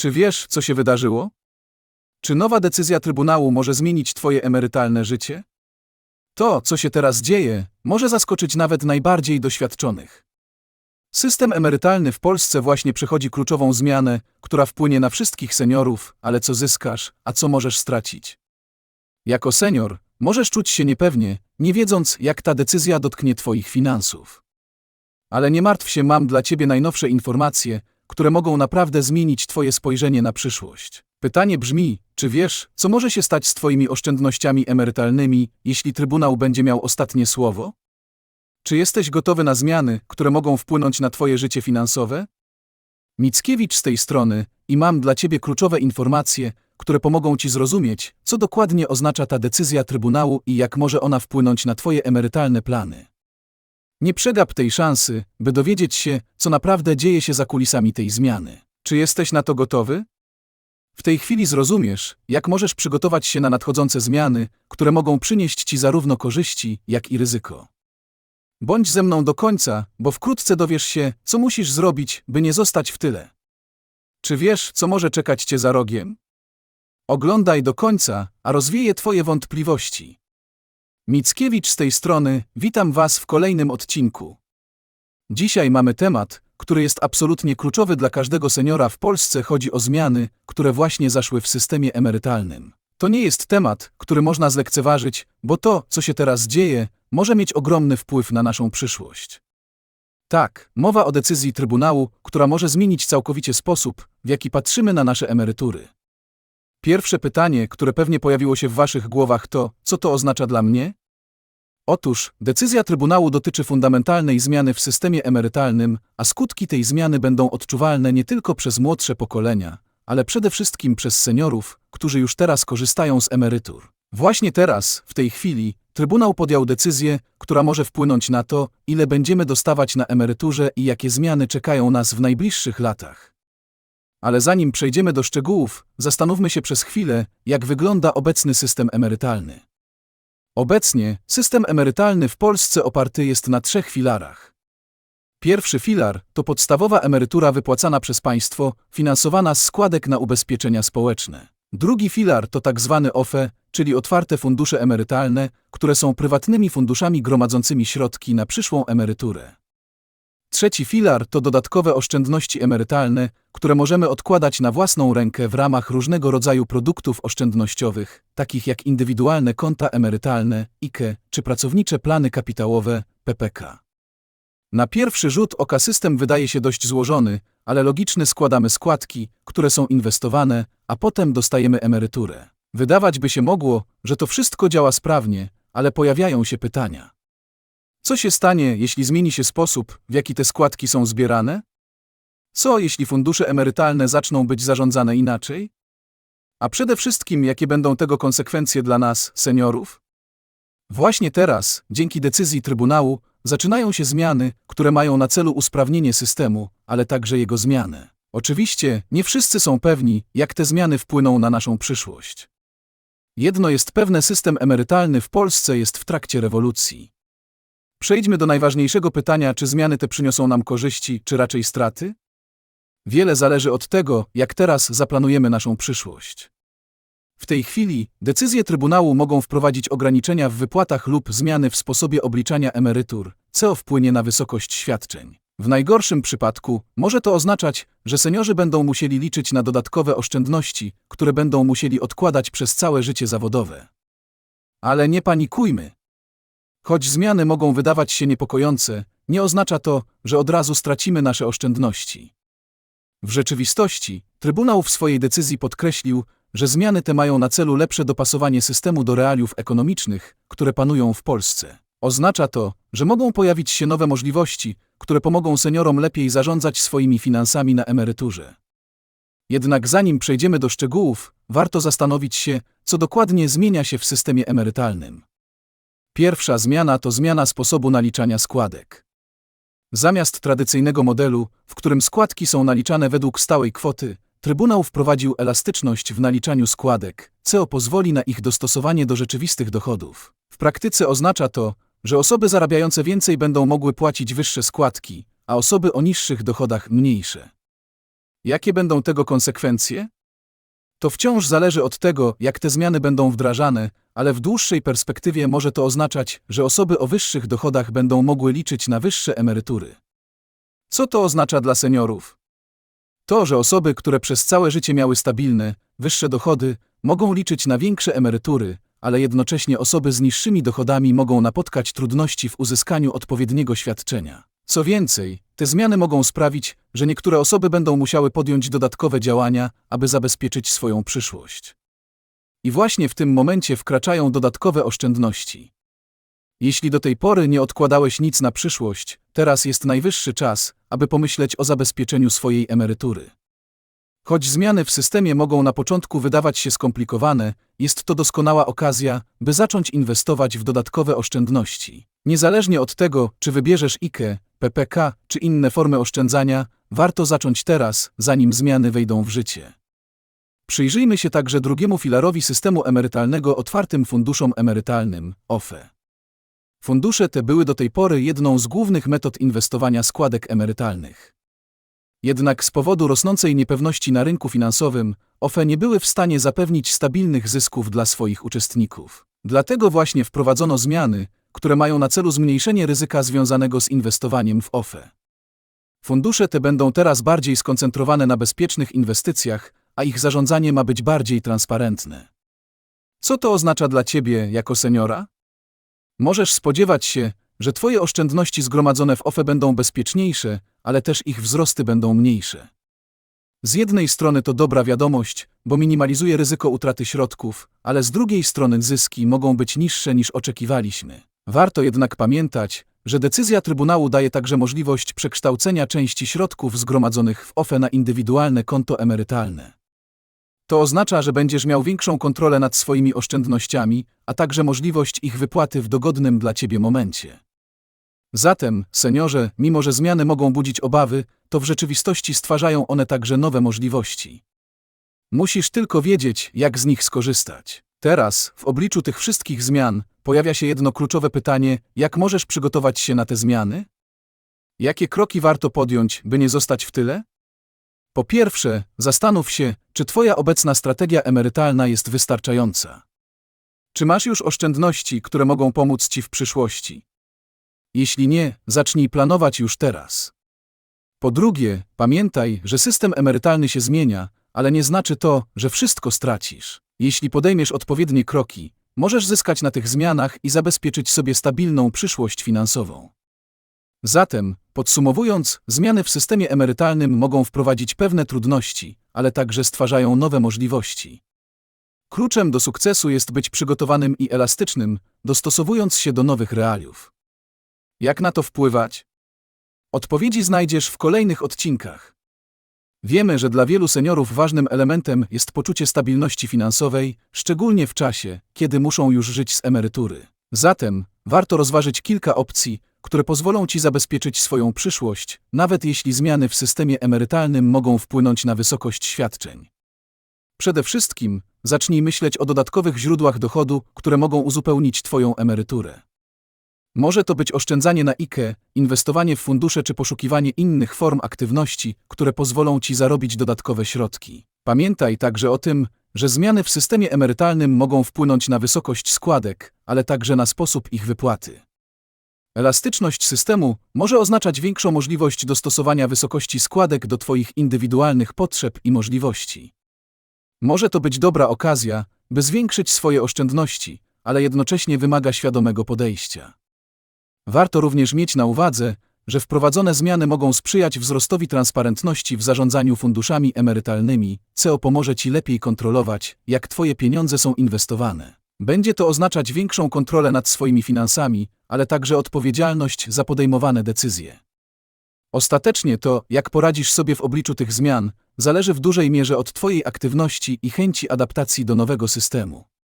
Czy wiesz, co się wydarzyło? Czy nowa decyzja Trybunału może zmienić Twoje emerytalne życie? To, co się teraz dzieje, może zaskoczyć nawet najbardziej doświadczonych. System emerytalny w Polsce właśnie przechodzi kluczową zmianę, która wpłynie na wszystkich seniorów, ale co zyskasz, a co możesz stracić. Jako senior możesz czuć się niepewnie, nie wiedząc, jak ta decyzja dotknie Twoich finansów. Ale nie martw się, mam dla Ciebie najnowsze informacje, które mogą naprawdę zmienić Twoje spojrzenie na przyszłość. Pytanie brzmi, czy wiesz, co może się stać z Twoimi oszczędnościami emerytalnymi, jeśli Trybunał będzie miał ostatnie słowo? Czy jesteś gotowy na zmiany, które mogą wpłynąć na Twoje życie finansowe? Mickiewicz z tej strony i mam dla Ciebie kluczowe informacje, które pomogą Ci zrozumieć, co dokładnie oznacza ta decyzja Trybunału i jak może ona wpłynąć na Twoje emerytalne plany. Nie przegap tej szansy, by dowiedzieć się, co naprawdę dzieje się za kulisami tej zmiany. Czy jesteś na to gotowy? W tej chwili zrozumiesz, jak możesz przygotować się na nadchodzące zmiany, które mogą przynieść Ci zarówno korzyści, jak i ryzyko. Bądź ze mną do końca, bo wkrótce dowiesz się, co musisz zrobić, by nie zostać w tyle. Czy wiesz, co może czekać Cię za rogiem? Oglądaj do końca, a rozwieje Twoje wątpliwości. Mickiewicz z tej strony, witam Was w kolejnym odcinku. Dzisiaj mamy temat, który jest absolutnie kluczowy dla każdego seniora w Polsce. Chodzi o zmiany, które właśnie zaszły w systemie emerytalnym. To nie jest temat, który można zlekceważyć, bo to, co się teraz dzieje, może mieć ogromny wpływ na naszą przyszłość. Tak, mowa o decyzji Trybunału, która może zmienić całkowicie sposób, w jaki patrzymy na nasze emerytury. Pierwsze pytanie, które pewnie pojawiło się w Waszych głowach, to: co to oznacza dla mnie? Otóż, decyzja Trybunału dotyczy fundamentalnej zmiany w systemie emerytalnym, a skutki tej zmiany będą odczuwalne nie tylko przez młodsze pokolenia, ale przede wszystkim przez seniorów, którzy już teraz korzystają z emerytur. Właśnie teraz, w tej chwili, Trybunał podjął decyzję, która może wpłynąć na to, ile będziemy dostawać na emeryturze i jakie zmiany czekają nas w najbliższych latach. Ale zanim przejdziemy do szczegółów, zastanówmy się przez chwilę, jak wygląda obecny system emerytalny. Obecnie system emerytalny w Polsce oparty jest na trzech filarach. Pierwszy filar to podstawowa emerytura wypłacana przez państwo, finansowana z składek na ubezpieczenia społeczne. Drugi filar to tak zwany OFE, czyli otwarte fundusze emerytalne, które są prywatnymi funduszami gromadzącymi środki na przyszłą emeryturę. Trzeci filar to dodatkowe oszczędności emerytalne, które możemy odkładać na własną rękę w ramach różnego rodzaju produktów oszczędnościowych, takich jak indywidualne konta emerytalne, IKE, czy pracownicze plany kapitałowe, PPK. Na pierwszy rzut oka system wydaje się dość złożony, ale logiczny składamy składki, które są inwestowane, a potem dostajemy emeryturę. Wydawać by się mogło, że to wszystko działa sprawnie, ale pojawiają się pytania. Co się stanie, jeśli zmieni się sposób, w jaki te składki są zbierane? Co, jeśli fundusze emerytalne zaczną być zarządzane inaczej? A przede wszystkim, jakie będą tego konsekwencje dla nas, seniorów? Właśnie teraz, dzięki decyzji Trybunału, zaczynają się zmiany, które mają na celu usprawnienie systemu, ale także jego zmianę. Oczywiście, nie wszyscy są pewni, jak te zmiany wpłyną na naszą przyszłość. Jedno jest pewne, system emerytalny w Polsce jest w trakcie rewolucji. Przejdźmy do najważniejszego pytania, czy zmiany te przyniosą nam korzyści, czy raczej straty? Wiele zależy od tego, jak teraz zaplanujemy naszą przyszłość. W tej chwili decyzje Trybunału mogą wprowadzić ograniczenia w wypłatach lub zmiany w sposobie obliczania emerytur, co wpłynie na wysokość świadczeń. W najgorszym przypadku może to oznaczać, że seniorzy będą musieli liczyć na dodatkowe oszczędności, które będą musieli odkładać przez całe życie zawodowe. Ale nie panikujmy. Choć zmiany mogą wydawać się niepokojące, nie oznacza to, że od razu stracimy nasze oszczędności. W rzeczywistości, Trybunał w swojej decyzji podkreślił, że zmiany te mają na celu lepsze dopasowanie systemu do realiów ekonomicznych, które panują w Polsce. Oznacza to, że mogą pojawić się nowe możliwości, które pomogą seniorom lepiej zarządzać swoimi finansami na emeryturze. Jednak zanim przejdziemy do szczegółów, warto zastanowić się, co dokładnie zmienia się w systemie emerytalnym. Pierwsza zmiana to zmiana sposobu naliczania składek. Zamiast tradycyjnego modelu, w którym składki są naliczane według stałej kwoty, Trybunał wprowadził elastyczność w naliczaniu składek, co pozwoli na ich dostosowanie do rzeczywistych dochodów. W praktyce oznacza to, że osoby zarabiające więcej będą mogły płacić wyższe składki, a osoby o niższych dochodach mniejsze. Jakie będą tego konsekwencje? To wciąż zależy od tego, jak te zmiany będą wdrażane, ale w dłuższej perspektywie może to oznaczać, że osoby o wyższych dochodach będą mogły liczyć na wyższe emerytury. Co to oznacza dla seniorów? To, że osoby, które przez całe życie miały stabilne, wyższe dochody, mogą liczyć na większe emerytury, ale jednocześnie osoby z niższymi dochodami mogą napotkać trudności w uzyskaniu odpowiedniego świadczenia. Co więcej, te zmiany mogą sprawić, że niektóre osoby będą musiały podjąć dodatkowe działania, aby zabezpieczyć swoją przyszłość. I właśnie w tym momencie wkraczają dodatkowe oszczędności. Jeśli do tej pory nie odkładałeś nic na przyszłość, teraz jest najwyższy czas, aby pomyśleć o zabezpieczeniu swojej emerytury. Choć zmiany w systemie mogą na początku wydawać się skomplikowane, jest to doskonała okazja, by zacząć inwestować w dodatkowe oszczędności. Niezależnie od tego, czy wybierzesz IKE, PPK czy inne formy oszczędzania, warto zacząć teraz, zanim zmiany wejdą w życie. Przyjrzyjmy się także drugiemu filarowi systemu emerytalnego otwartym funduszom emerytalnym OFE. Fundusze te były do tej pory jedną z głównych metod inwestowania składek emerytalnych. Jednak z powodu rosnącej niepewności na rynku finansowym, OFE nie były w stanie zapewnić stabilnych zysków dla swoich uczestników. Dlatego właśnie wprowadzono zmiany, które mają na celu zmniejszenie ryzyka związanego z inwestowaniem w OFE. Fundusze te będą teraz bardziej skoncentrowane na bezpiecznych inwestycjach, a ich zarządzanie ma być bardziej transparentne. Co to oznacza dla Ciebie jako seniora? Możesz spodziewać się, że Twoje oszczędności zgromadzone w OFE będą bezpieczniejsze, ale też ich wzrosty będą mniejsze. Z jednej strony to dobra wiadomość, bo minimalizuje ryzyko utraty środków, ale z drugiej strony zyski mogą być niższe niż oczekiwaliśmy. Warto jednak pamiętać, że decyzja Trybunału daje także możliwość przekształcenia części środków zgromadzonych w OFE na indywidualne konto emerytalne. To oznacza, że będziesz miał większą kontrolę nad swoimi oszczędnościami, a także możliwość ich wypłaty w dogodnym dla Ciebie momencie. Zatem, seniorze, mimo że zmiany mogą budzić obawy, to w rzeczywistości stwarzają one także nowe możliwości. Musisz tylko wiedzieć, jak z nich skorzystać. Teraz, w obliczu tych wszystkich zmian, pojawia się jedno kluczowe pytanie: jak możesz przygotować się na te zmiany? Jakie kroki warto podjąć, by nie zostać w tyle? Po pierwsze, zastanów się, czy Twoja obecna strategia emerytalna jest wystarczająca. Czy masz już oszczędności, które mogą pomóc Ci w przyszłości? Jeśli nie, zacznij planować już teraz. Po drugie, pamiętaj, że system emerytalny się zmienia, ale nie znaczy to, że wszystko stracisz. Jeśli podejmiesz odpowiednie kroki, możesz zyskać na tych zmianach i zabezpieczyć sobie stabilną przyszłość finansową. Zatem, podsumowując, zmiany w systemie emerytalnym mogą wprowadzić pewne trudności, ale także stwarzają nowe możliwości. Kluczem do sukcesu jest być przygotowanym i elastycznym, dostosowując się do nowych realiów. Jak na to wpływać? Odpowiedzi znajdziesz w kolejnych odcinkach. Wiemy, że dla wielu seniorów ważnym elementem jest poczucie stabilności finansowej, szczególnie w czasie, kiedy muszą już żyć z emerytury. Zatem warto rozważyć kilka opcji, które pozwolą Ci zabezpieczyć swoją przyszłość, nawet jeśli zmiany w systemie emerytalnym mogą wpłynąć na wysokość świadczeń. Przede wszystkim zacznij myśleć o dodatkowych źródłach dochodu, które mogą uzupełnić Twoją emeryturę. Może to być oszczędzanie na IKE, inwestowanie w fundusze czy poszukiwanie innych form aktywności, które pozwolą Ci zarobić dodatkowe środki. Pamiętaj także o tym, że zmiany w systemie emerytalnym mogą wpłynąć na wysokość składek, ale także na sposób ich wypłaty. Elastyczność systemu może oznaczać większą możliwość dostosowania wysokości składek do Twoich indywidualnych potrzeb i możliwości. Może to być dobra okazja, by zwiększyć swoje oszczędności, ale jednocześnie wymaga świadomego podejścia. Warto również mieć na uwadze, że wprowadzone zmiany mogą sprzyjać wzrostowi transparentności w zarządzaniu funduszami emerytalnymi, co pomoże Ci lepiej kontrolować, jak Twoje pieniądze są inwestowane. Będzie to oznaczać większą kontrolę nad swoimi finansami, ale także odpowiedzialność za podejmowane decyzje. Ostatecznie to, jak poradzisz sobie w obliczu tych zmian, zależy w dużej mierze od Twojej aktywności i chęci adaptacji do nowego systemu.